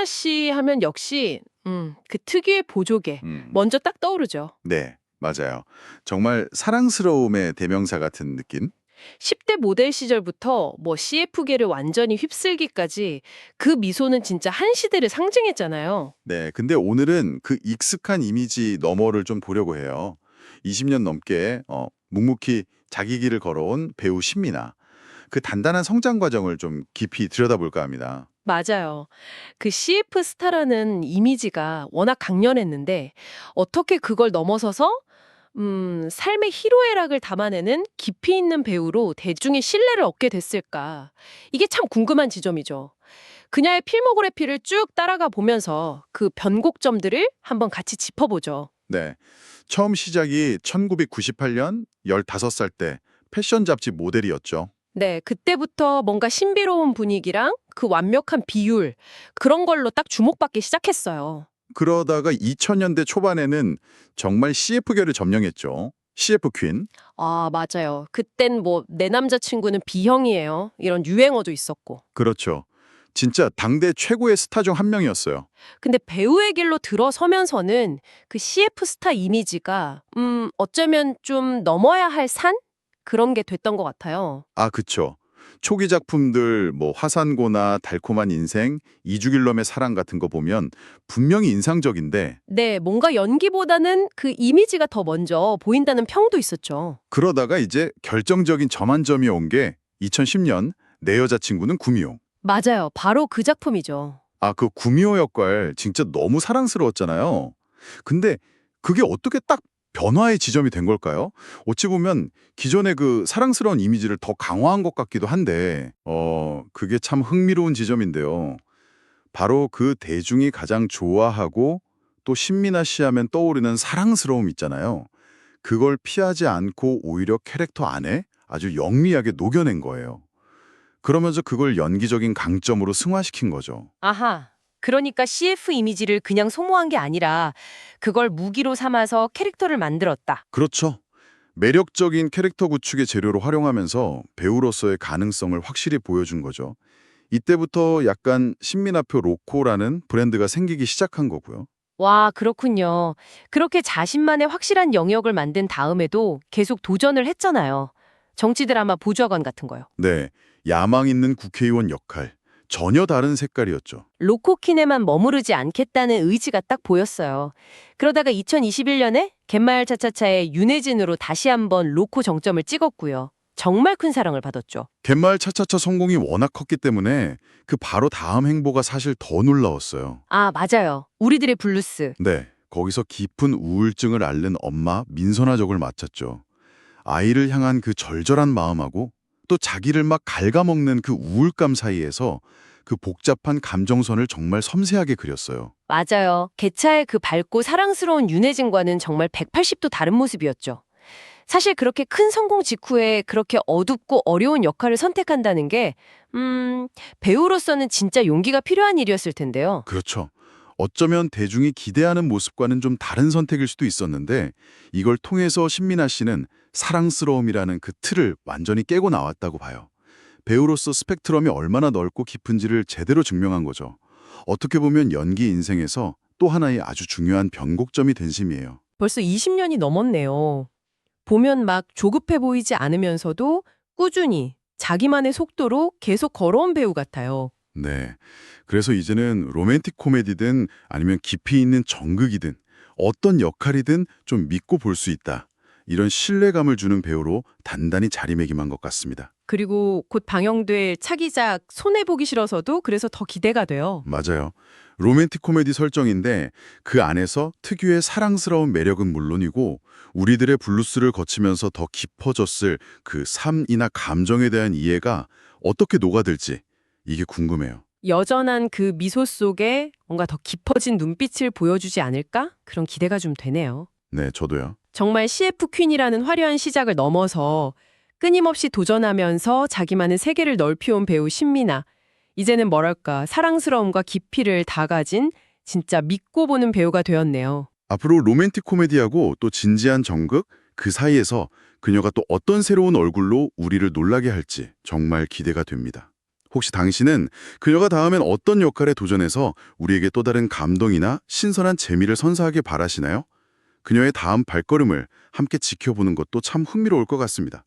신민아 씨 하면 역시 음, 그 특유의 보조개 음, 먼저 딱 떠오르죠. 네, 맞아요. 정말 사랑스러움의 대명사 같은 느낌? 10대 모델 시절부터 뭐 CF계를 완전히 휩쓸기까지 그 미소는 진짜 한 시대를 상징했잖아요. 네, 근데 오늘은 그 익숙한 이미지 너머를 좀 보려고 해요. 20년 넘게 어, 묵묵히 자기 길을 걸어온 배우 신민아. 그 단단한 성장 과정을 좀 깊이 들여다볼까 합니다. 맞아요. 그 CF 스타라는 이미지가 워낙 강렬했는데 어떻게 그걸 넘어서서 음, 삶의 희로애락을 담아내는 깊이 있는 배우로 대중의 신뢰를 얻게 됐을까? 이게 참 궁금한 지점이죠. 그녀의 필모그래피를 쭉 따라가 보면서 그 변곡점들을 한번 같이 짚어보죠. 네, 처음 시작이 1998년 15살 때 패션 잡지 모델이었죠. 네, 그때부터 뭔가 신비로운 분위기랑 그 완벽한 비율 그런 걸로 딱 주목받기 시작했어요. 그러다가 2000년대 초반에는 정말 CF계를 점령했죠. CF 퀸. 아, 맞아요. 그땐 뭐 내 남자친구는 B형이에요. 이런 유행어도 있었고. 그렇죠. 진짜 당대 최고의 스타 중 한 명이었어요. 근데 배우의 길로 들어서면서는 그 CF 스타 이미지가 음, 어쩌면 좀 넘어야 할 산? 그런 게 됐던 것 같아요. 아, 그쵸. 초기 작품들 뭐 화산고나 달콤한 인생, 이주길럼의 사랑 같은 거 보면 분명히 인상적인데 네, 뭔가 연기보다는 그 이미지가 더 먼저 보인다는 평도 있었죠. 그러다가 이제 결정적인 점한점이 온 게 2010년 내 여자친구는 구미호. 맞아요. 바로 그 작품이죠. 아, 그 구미호 역할 진짜 너무 사랑스러웠잖아요. 근데 그게 어떻게 딱 변화의 지점이 된 걸까요? 어찌 보면 기존의 그 사랑스러운 이미지를 더 강화한 것 같기도 한데, 어, 그게 참 흥미로운 지점인데요. 바로 그 대중이 가장 좋아하고 또 신민아 씨 하면 떠오르는 사랑스러움 있잖아요. 그걸 피하지 않고 오히려 캐릭터 안에 아주 영리하게 녹여낸 거예요. 그러면서 그걸 연기적인 강점으로 승화시킨 거죠. 아하. 그러니까 CF 이미지를 그냥 소모한 게 아니라 그걸 무기로 삼아서 캐릭터를 만들었다. 그렇죠. 매력적인 캐릭터 구축의 재료로 활용하면서 배우로서의 가능성을 확실히 보여준 거죠. 이때부터 약간 신민아표 로코라는 브랜드가 생기기 시작한 거고요. 와, 그렇군요. 그렇게 자신만의 확실한 영역을 만든 다음에도 계속 도전을 했잖아요. 정치 드라마 보좌관 같은 거요. 네, 야망 있는 국회의원 역할. 전혀 다른 색깔이었죠. 로코킨에만 머무르지 않겠다는 의지가 딱 보였어요. 그러다가 2021년에 갯마을 차차차의 윤혜진으로 다시 한번 로코 정점을 찍었고요. 정말 큰 사랑을 받았죠. 갯마을 차차차 성공이 워낙 컸기 때문에 그 바로 다음 행보가 사실 더 놀라웠어요. 아, 맞아요. 우리들의 블루스. 네, 거기서 깊은 우울증을 앓는 엄마 민선아적을 맡았죠. 아이를 향한 그 절절한 마음하고 또 자기를 막 갉아먹는 그 우울감 사이에서 그 복잡한 감정선을 정말 섬세하게 그렸어요. 맞아요. 개차의 그 밝고 사랑스러운 윤혜진과는 정말 180도 다른 모습이었죠. 사실 그렇게 큰 성공 직후에 그렇게 어둡고 어려운 역할을 선택한다는 게, 음, 배우로서는 진짜 용기가 필요한 일이었을 텐데요. 그렇죠. 어쩌면 대중이 기대하는 모습과는 좀 다른 선택일 수도 있었는데 이걸 통해서 신민아 씨는 사랑스러움이라는 그 틀을 완전히 깨고 나왔다고 봐요. 배우로서 스펙트럼이 얼마나 넓고 깊은지를 제대로 증명한 거죠. 어떻게 보면 연기 인생에서 또 하나의 아주 중요한 변곡점이 된 셈이에요. 벌써 20년이 넘었네요. 보면 막 조급해 보이지 않으면서도 꾸준히 자기만의 속도로 계속 걸어온 배우 같아요. 네. 그래서 이제는 로맨틱 코미디든 아니면 깊이 있는 정극이든 어떤 역할이든 좀 믿고 볼 수 있다. 이런 신뢰감을 주는 배우로 단단히 자리매김한 것 같습니다. 그리고 곧 방영될 차기작 손해보기 싫어서도 그래서 더 기대가 돼요. 맞아요. 로맨틱 코미디 설정인데 그 안에서 특유의 사랑스러운 매력은 물론이고 우리들의 블루스를 거치면서 더 깊어졌을 그 삶이나 감정에 대한 이해가 어떻게 녹아들지 이게 궁금해요. 여전한 그 미소 속에 뭔가 더 깊어진 눈빛을 보여주지 않을까? 그런 기대가 좀 되네요. 네, 저도요. 정말 CF 퀸이라는 화려한 시작을 넘어서 끊임없이 도전하면서 자기만의 세계를 넓혀온 배우 신민아. 이제는 뭐랄까 사랑스러움과 깊이를 다 가진 진짜 믿고 보는 배우가 되었네요. 앞으로 로맨틱 코미디하고 또 진지한 정극 그 사이에서 그녀가 또 어떤 새로운 얼굴로 우리를 놀라게 할지 정말 기대가 됩니다. 혹시 당신은 그녀가 다음엔 어떤 역할에 도전해서 우리에게 또 다른 감동이나 신선한 재미를 선사하길 바라시나요? 그녀의 다음 발걸음을 함께 지켜보는 것도 참 흥미로울 것 같습니다.